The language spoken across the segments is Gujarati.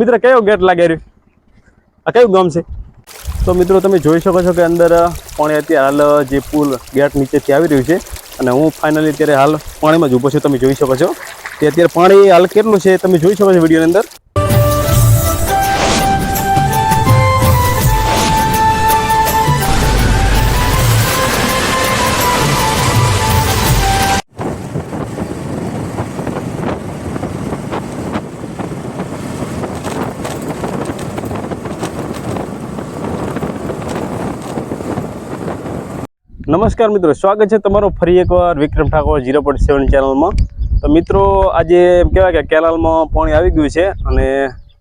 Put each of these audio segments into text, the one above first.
મિત્ર, કયો ગેટ લાગે રહ્યો? આ કયું ગામ છે? તો મિત્રો, તમે જોઈ શકો છો કે અંદર પાણી અત્યારે હાલ જે પુલ ગેટ નીચેથી આવી રહ્યું છે અને હું ફાઇનલી અત્યારે હાલ પાણીમાં જ ઊભો છું. તમે જોઈ શકો છો કે અત્યારે પાણી હાલ કેટલું છે, તમે જોઈ શકો છો વિડીયોની અંદર. નમસ્કાર મિત્રો, સ્વાગત છે તમારો ફરી એકવાર Vikram Thakor zero point seven ચેનલમાં. તો મિત્રો, આજે એમ કહેવાય કે કેનાલમાં પાણી આવી ગયું છે અને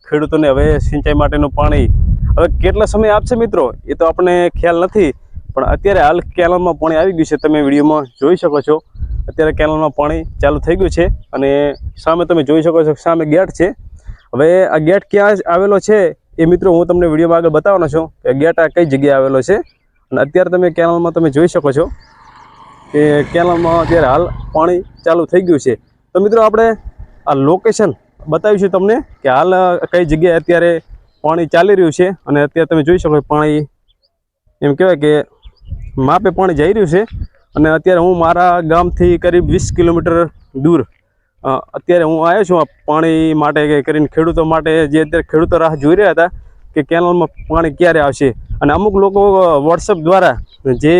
ખેડૂતોને હવે સિંચાઈ માટેનું પાણી હવે કેટલા સમય આપશે મિત્રો? એ તો આપણને ખ્યાલ નથી, પણ અત્યારે હાલ કેનાલમાં પાણી આવી ગયું છે. તમે વિડીયોમાં જોઈ શકો છો, અત્યારે કેનાલમાં પાણી ચાલુ થઈ ગયું છે અને સામે તમે જોઈ શકો છો સામે ગેટ છે. હવે આ ગેટ ક્યાં આવેલો છે એ મિત્રો હું તમને વિડીયોમાં આગળ બતાવવાનો છું કે ગેટ આ કઈ જગ્યાએ આવેલો છે. અને અત્યારે તમે કેનાલમાં તમે જોઈ શકો છો કે કેનાલમાં અત્યારે હાલ પાણી ચાલુ થઈ ગયું છે. તો મિત્રો આપણે આ લોકેશન બતાવીશું તમને કે હાલ કઈ જગ્યાએ અત્યારે પાણી ચાલી રહ્યું છે અને અત્યારે તમે જોઈ શકો પાણી એમ કહેવાય કે માપે પાણી જઈ રહ્યું છે અને અત્યારે હું મારા ગામથી કરીબ વીસ કિલોમીટર દૂર અત્યારે હું આવ્યો છું પાણી માટે કે કરીને ખેડૂતો માટે જે અત્યારે ખેડૂતો રાહ જોઈ રહ્યા હતા કે કેનાલમાં પાણી ક્યારે આવશે? અને અમુક લોકો વોટ્સઅપ દ્વારા જે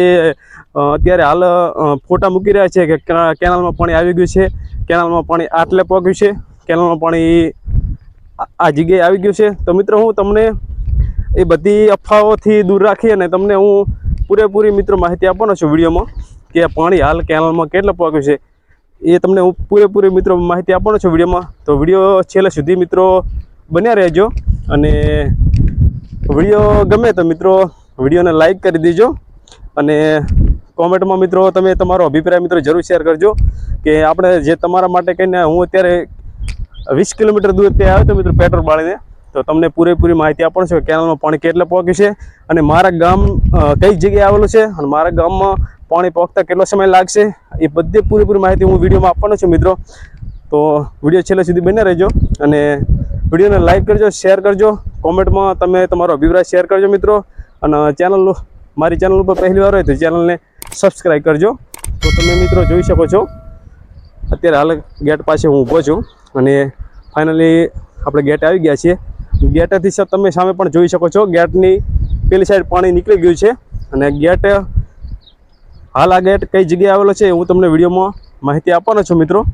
અત્યારે હાલ ફોટા મૂકી રહ્યા છે કે કેનાલમાં પાણી આવી ગયું છે, કેનાલમાં પાણી આટલે પગ્યું છે, કેનાલમાં પાણી આ જગ્યાએ આવી ગયું છે. તો મિત્રો, હું તમને એ બધી અફવાઓથી દૂર રાખી અને તમને હું પૂરેપૂરી મિત્રો માહિતી આપવાનો છું વિડીયોમાં કે પાણી હાલ કેનાલમાં કેટલે પગ્યું છે. એ તમને હું પૂરેપૂરી મિત્રો માહિતી આપવાનો છું વિડીયોમાં. તો વીડિયો છેલ્લે સુધી મિત્રો બન્યા રહેજો અને વીડિયો ગમે તો મિત્રો, વિડીયોને લાઈક કરી દેજો અને કોમેન્ટમાં મિત્રો તમે તમારો અભિપ્રાય મિત્રો જરૂર શેર કરજો કે આપણે જે તમારા માટે કહીને હું અત્યારે વીસ કિલોમીટર દૂર ત્યાં આવ્યો તો મિત્રો પેટ્રોલ બાળીને, તો તમને પૂરેપૂરી માહિતી આપણ છે કેનાલમાં પાણી કેટલે પહોંચ્યું છે અને મારા ગામ કઈ જગ્યાએ આવેલું છે અને મારા ગામમાં પાણી પહોંચતા કેટલો સમય લાગશે, એ બધી પૂરેપૂરી માહિતી હું વિડીયોમાં આપવાનો છું મિત્રો. તો વીડિયો છેલ્લે સુધી બને રહેજો અને વિડીયોને લાઇક કરજો શેર કરજો. કોમેન્ટમાં તમે તમારો અભિપ્રાય શેર કરજો મિત્રો. અને ચેનલ મારી ચેનલ ઉપર પહેલી વાર હોય તો ચેનલને સબસ્ક્રાઈબ કરજો. તો તમે મિત્રો જોઈ શકો છો. અત્યારે હાલ ગેટ પાસે હું ઊભો છું. અને ફાઇનલી આપણે ગેટ આવી ગયા છીએ. ગેટથી તમે સામે પણ જોઈ શકો છો. ગેટની પેલી સાઈડ પાણી નીકળી ગયું છે. અને ગેટ હાલ આ ગેટ કઈ જગ્યાએ આવેલો છે હું તમને વિડીયોમાં માહિતી આપવાનો છું મિત્રો.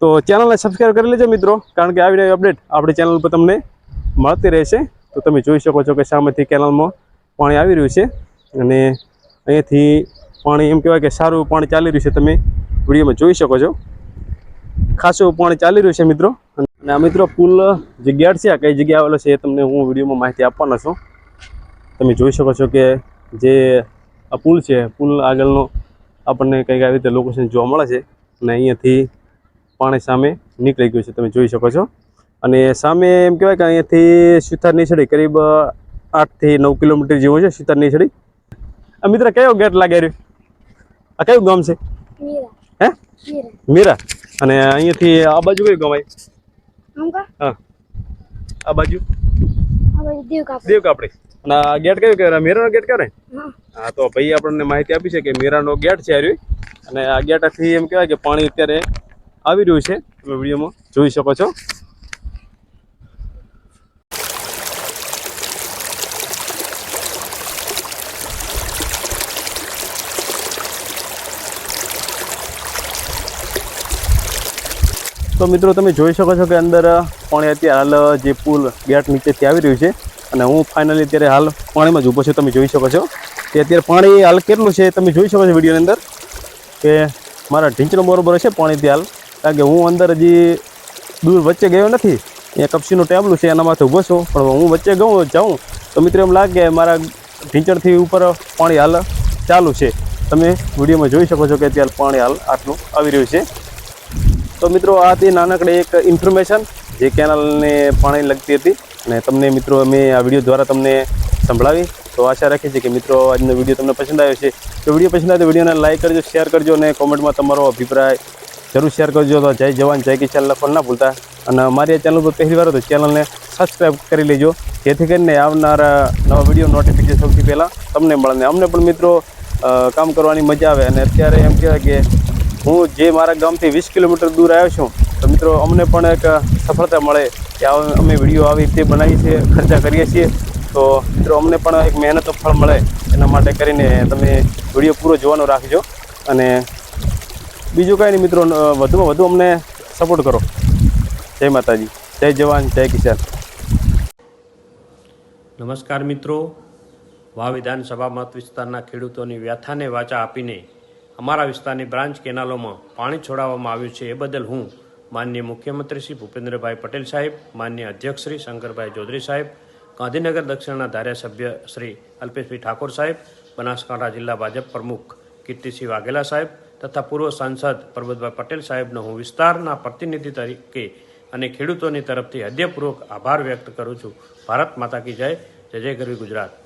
તો ચેનલને સબસ્ક્રાઈબ કરી લેજો મિત્રો. કારણ કે આવી નવી અપડેટ આપણી ચેનલ પર તમને મળતી રહેશે. તો તમે જોઈ શકો છો કે સામેથી કેનાલમાં પાણી આવી રહ્યું છે અને અહીંયાથી પાણી એમ કહેવાય કે સારું પાણી ચાલી રહ્યું છે. તમે વિડીયોમાં જોઈ શકો છો. ખાસું પાણી ચાલી રહ્યું છે મિત્રો. અને આ મિત્રો પુલ જગ્યા છે, આ કઈ જગ્યા આવેલો છે એ તમને હું વિડીયોમાં માહિતી આપવાનો છું. તમે જોઈ શકો છો કે જે આ પુલ છે, પુલ આગળનો આપણને કંઈક આવી રીતે લોકેશન જોવા મળે છે અને અહીંયાથી પાણી સામે નીકળી ગયું છે. તમે જોઈ શકો છો. અને સામે એમ કહેવાય કે અહીંયાથી સુથાર નીચડી કરીબ આઠથી નવ કિલોમીટર જેવું છે સુથાર નીચડી આ મિત્ર કયો ગેટ લાગે રહ્યો? આ કયું ગામ છે? હે? મીરા. અને અહીંયાથી આ બાજુ કયું ગામ આવ્યું? હા. આ બાજુ? દેવ કાપડી અને આ ગેટ કયું કહેવાય? મીરાનો ગેટ કહેવાય હા. તો ભાઈ આપણને માહિતી આપી છે કે મીરાનો ગેટ છે આ અને આ ગેટથી એમ કહેવાય કે પાણી અત્યારે આવી રહ્યું છે. તમે વિડીયોમાં જોઈ શકો છો. તો મિત્રો તમે જોઈ શકો છો કે અંદર પાણી અત્યારે હાલ જે પુલ ગેટ નીચેથી આવી રહ્યું છે અને હું ફાઇનલી અત્યારે હાલ પાણીમાં જ ઊભો છું. તમે જોઈ શકો છો કે અત્યારે પાણી હાલ કેટલું છે. તમે જોઈ શકો છો વિડીયોની અંદર કે મારા ઢીંચનો બરોબર છે પાણીથી હાલ. કારણ કે હું અંદર હજી દૂર વચ્ચે ગયો નથી. એ કપસીનું ટેબલું છે, એના માથે ઊભો છું. પણ હું વચ્ચે ગઉં, જાઉં. તો મિત્રો એમ લાગે મારા ઢીંચણથી ઉપર પાણી હાલ ચાલુ છે. તમે વિડીયોમાં જોઈ શકો છો કે અત્યારે પાણી હાલ આટલું આવી રહ્યું છે. તો મિત્રો, આ હતી નાનકડી એક ઇન્ફોર્મેશન જે કેનાલને પાણી લગતી હતી અને તમને મિત્રો, અમે આ વીડિયો દ્વારા તમને સંભળાવી. તો આશા રાખીએ છીએ કે મિત્રો, આજનો વીડિયો તમને પસંદ આવ્યો છે તો વીડિયો પસંદ આવે તો વિડીયોને લાઈક કરજો શેર કરજો અને કોમેન્ટમાં તમારો અભિપ્રાય જરૂર શેર કરજો. તો જય જવાન, જય કિસાન, લખવાનું ના ભૂલતા. અને મારી આ ચેનલ પર પહેલી વાર તો ચેનલને સબસ્ક્રાઈબ કરી લેજો. જેથી કરીને આવનારા નવા વીડિયો નોટિફિકેશન સૌથી પહેલાં તમને મળે. ને અમને પણ મિત્રો કામ કરવાની મજા આવે. અને અત્યારે એમ કહેવાય કે હું જે મારા ગામથી વીસ કિલોમીટર દૂર આવ્યો છું, તો મિત્રો અમને પણ એક સફળતા મળે કે અમે વીડિયો આવી રીતે બનાવીએ છીએ, ખર્ચા કરીએ છીએ. તો મિત્રો અમને પણ એક મહેનતનો ફળ મળે એના માટે કરીને તમે વીડિયો પૂરો જોવાનો રાખજો. અને બીજું કાંઈ નહીં મિત્રો વધુમાં વધુ અમને સપોર્ટ કરો. જય માતાજી, જય જવાન, જય કિસાન. નમસ્કાર મિત્રો. વાવ વિધાનસભા મત વિસ્તારના ખેડૂતોની વ્યથાને વાચા આપીને અમારા વિસ્તારની બ્રાન્ચ કેનાલોમાં પાણી છોડાવવામાં આવ્યું છે એ બદલ હું માન્ય મુખ્યમંત્રી શ્રી ભૂપેન્દ્રભાઈ પટેલ સાહેબ, માનનીય અધ્યક્ષ શ્રી શંકરભાઈ ચૌધરી સાહેબ, ગાંધીનગર દક્ષિણના ધારાસભ્ય શ્રી અલ્પેશભાઈ ઠાકોર સાહેબ, બનાસકાંઠા જિલ્લા ભાજપ પ્રમુખ કીર્તિસિંહ વાઘેલા સાહેબ તથા પૂર્વ સાંસદ પરબતભાઈ પટેલ સાહેબનો હું વિસ્તારના પ્રતિનિધિ તરીકે અને ખેડૂતોની તરફથી હૃદયપૂર્વક આભાર વ્યક્ત કરું છું. ભારત માતા કી જય. જય જય ગરવી ગુજરાત.